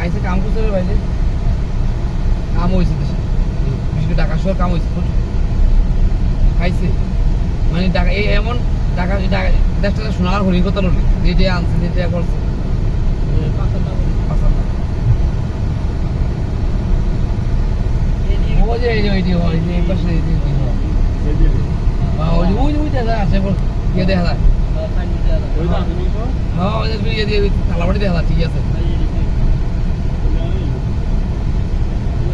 आयचं काम कसं पाहिजे काम व्हायचं तसे বিশেষ টাকা সহ কাম হয়েছে প্রচুর। খাইছে। মানে টাকা এই এমন টাকা দেশ টাকা সোনার হরির কথা নয় যে যে ওই যে যে এই ঠিক আছে।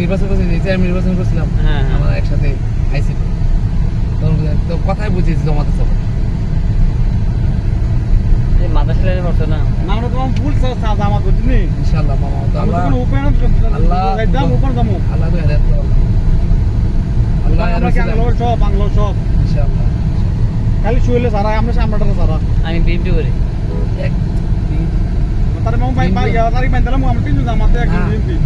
নির্বাচন করছি এই চেয়ার নির্বাচন করছিলাম। হ্যাঁ, হ্যাঁ। একসাথে তো কথাই জমাতে সব ইনশাআল্লাহ মামা আল্লাহ আল্লাহ খালি শুইলে সারা আমরা সামরাটা সারা আমি বিএমপি করি। antar mau main ya tarik main dalam mengambil pintu sama teh gini